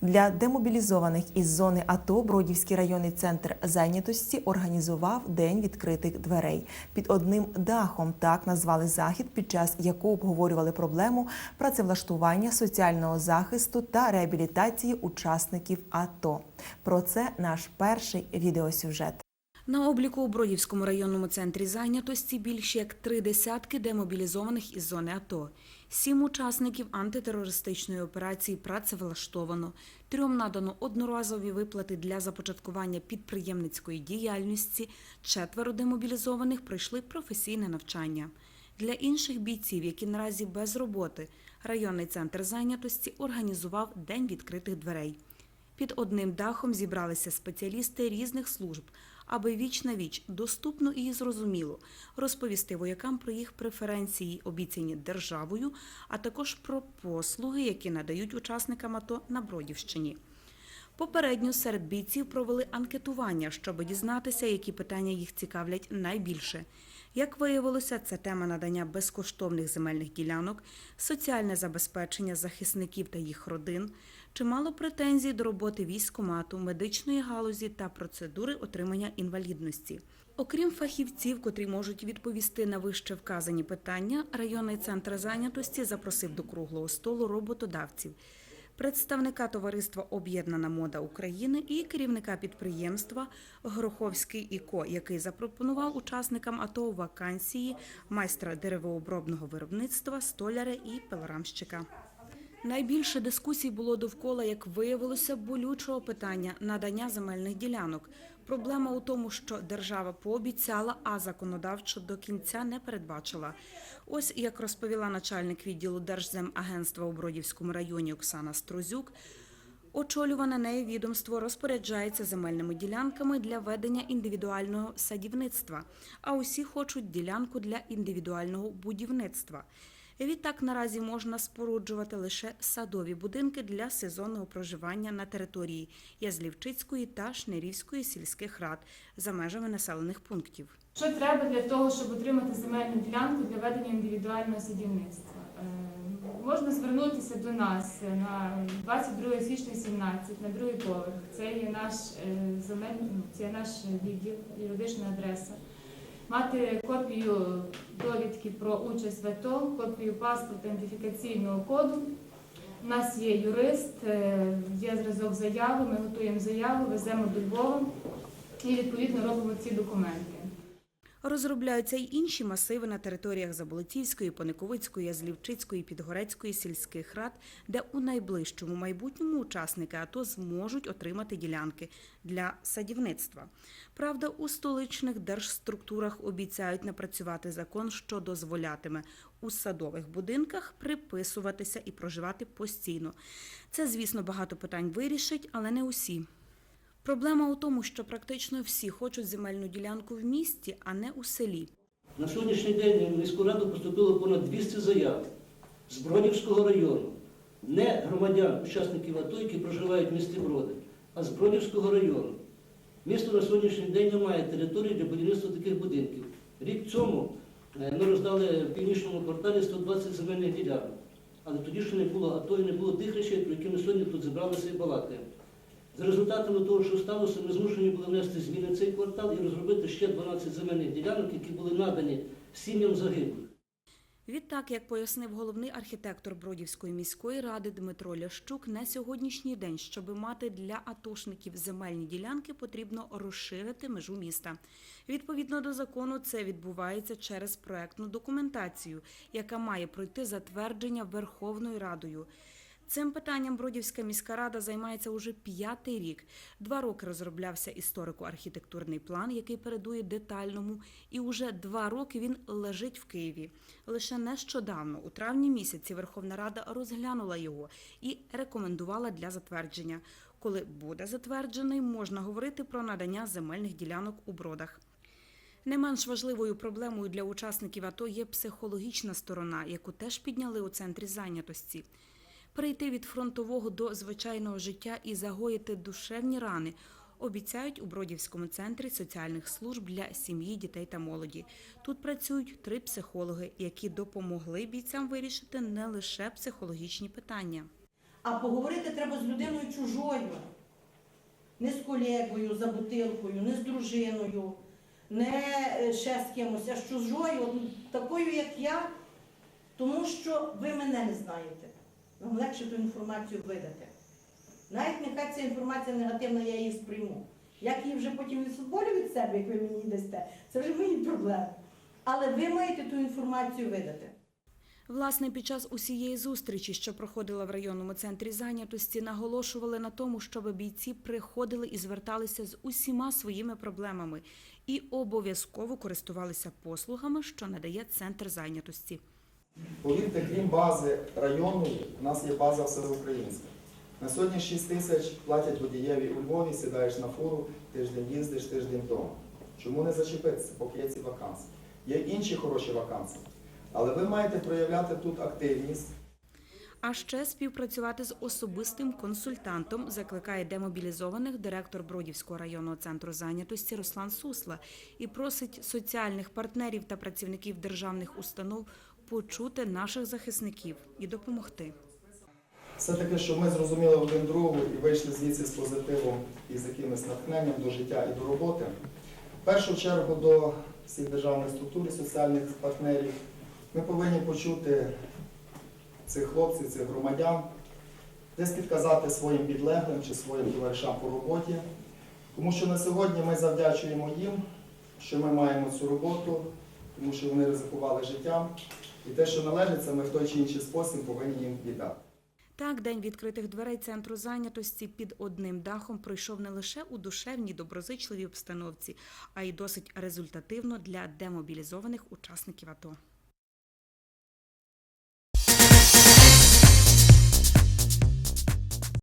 Для демобілізованих із зони АТО Бродівський районний центр зайнятості організував День відкритих дверей. Під одним дахом так назвали захід, під час якого обговорювали проблему працевлаштування, соціального захисту та реабілітації учасників АТО. Про це наш перший відеосюжет. На обліку у Бродівському районному центрі зайнятості більше як три десятки демобілізованих із зони АТО. Сім учасників антитерористичної операції працевлаштовано. Трьом надано одноразові виплати для започаткування підприємницької діяльності. Четверо демобілізованих пройшли професійне навчання. Для інших бійців, які наразі без роботи, районний центр зайнятості організував День відкритих дверей. Під одним дахом зібралися спеціалісти різних служб, аби віч на віч доступно і зрозуміло розповісти воякам про їх преференції, обіцяні державою, а також про послуги, які надають учасникам АТО на Бродівщині. Попередньо серед бійців провели анкетування, щоб дізнатися, які питання їх цікавлять найбільше. Як виявилося, це тема надання безкоштовних земельних ділянок, соціальне забезпечення захисників та їх родин, чимало претензій до роботи військомату, медичної галузі та процедури отримання інвалідності. Окрім фахівців, котрі можуть відповісти на вище вказані питання, районний центр зайнятості запросив до круглого столу роботодавців представника товариства Об'єднана мода України і керівника підприємства Гроховський ІКО, який запропонував учасникам АТО вакансії майстра деревообробного виробництва, столяра і пелорамщика. Найбільше дискусій було довкола, як виявилося, болючого питання надання земельних ділянок. Проблема у тому, що держава пообіцяла, а законодавчо до кінця не передбачила. Ось як розповіла начальник відділу Держземагентства у Бродівському районі Оксана Строзюк. Очолюване нею відомство розпоряджається земельними ділянками для ведення індивідуального садівництва, а усі хочуть ділянку для індивідуального будівництва. Відтак наразі можна споруджувати лише садові будинки для сезонного проживання на території Язлівчицької та Шнирівської сільських рад за межами населених пунктів. Що треба для того, щоб отримати земельну ділянку для ведення індивідуального садівництва? Е, Можна звернутися до нас на 22 січня 17 на другий поверх. Це є наш е, земель, ну, це є наш відділ, юридична адреса. Мати копію довідки про участь в АТО, копію паспорта ідентифікаційного коду. У нас є юрист, е, є зразок заяви, ми готуємо заяву, веземо до Львова і відповідно робимо ці документи. Розробляються й інші масиви на територіях Заболотівської, Пониковицької, Язлівчицької, Підгорецької сільських рад, де у найближчому майбутньому учасники АТО зможуть отримати ділянки для садівництва. Правда, у столичних держструктурах обіцяють напрацювати закон, що дозволятиме у садових будинках приписуватися і проживати постійно. Це, звісно, багато питань вирішить, але не усі. Проблема у тому, що практично всі хочуть земельну ділянку в місті, а не у селі. На сьогоднішній день в міську раду поступило понад 200 заяв з Бродівського району. Не громадян, учасників АТО, які проживають в місті Броди, а з Бродівського району. Місто на сьогоднішній день не має території для будівництва таких будинків. Рік цьому е, ми роздали в північному кварталі 120 земельних ділянок. Але тоді ще не було АТО і не було тих речей, про які ми сьогодні тут зібралися і балакаємо. За результатами того, що сталося, ми змушені були внести зміни в цей квартал і розробити ще 12 земельних ділянок, які були надані сім'ям загиблих. Відтак, як пояснив головний архітектор Бродівської міської ради Дмитро Лящук, на сьогоднішній день, щоб мати для атошників земельні ділянки, потрібно розширити межу міста. Відповідно до закону, це відбувається через проектну документацію, яка має пройти затвердження Верховною Радою. Цим питанням Бродівська міська рада займається уже п'ятий рік. Два роки розроблявся історико-архітектурний план, який передує детальному, і уже два роки він лежить в Києві. Лише нещодавно, у травні місяці, Верховна Рада розглянула його і рекомендувала для затвердження. Коли буде затверджений, можна говорити про надання земельних ділянок у бродах. Не менш важливою проблемою для учасників АТО є психологічна сторона, яку теж підняли у центрі зайнятості. Перейти від фронтового до звичайного життя і загоїти душевні рани обіцяють у Бродівському центрі соціальних служб для сім'ї, дітей та молоді. Тут працюють три психологи, які допомогли бійцям вирішити не лише психологічні питання. А поговорити треба з людиною чужою. Не з колегою за бутилкою, не з дружиною, не е, ще з кимось, а з чужою, такою, як я, тому що ви мене не знаєте. Вам легше ту інформацію видати. Навіть нехай ця інформація негативна, я її сприйму. Як її вже потім відфутболю від себе, як ви мені дасте, це вже мої проблеми. Але ви маєте ту інформацію видати. Власне, під час усієї зустрічі, що проходила в районному центрі зайнятості, наголошували на тому, щоб бійці приходили і зверталися з усіма своїми проблемами і обов'язково користувалися послугами, що надає центр зайнятості. Повірте, крім бази районної, у нас є база всеукраїнська. На сьогодні 6 тисяч платять водієві у Львові, сідаєш на фуру, тиждень їздиш, тиждень вдома. Чому не зачепитися, поки є ці вакансії? Є інші хороші вакансії. Але ви маєте проявляти тут активність, А ще співпрацювати з особистим консультантом закликає демобілізованих директор Бродівського районного центру зайнятості Руслан Сусла і просить соціальних партнерів та працівників державних установ почути наших захисників і допомогти. все-таки, щоб ми зрозуміли один другу і вийшли звідси з позитивом і з якимось натхненням до життя і до роботи. В першу чергу до всіх державних структур і соціальних партнерів ми повинні почути цих хлопців, цих громадян, десь підказати своїм підлеглим чи своїм товаришам по роботі. Тому що на сьогодні ми завдячуємо їм, що ми маємо цю роботу, тому що вони ризикували життям. І те, що належиться, ми в той чи інший спосіб повинні їм віддати. Так, день відкритих дверей центру зайнятості під одним дахом пройшов не лише у душевній доброзичливій обстановці, а й досить результативно для демобілізованих учасників АТО.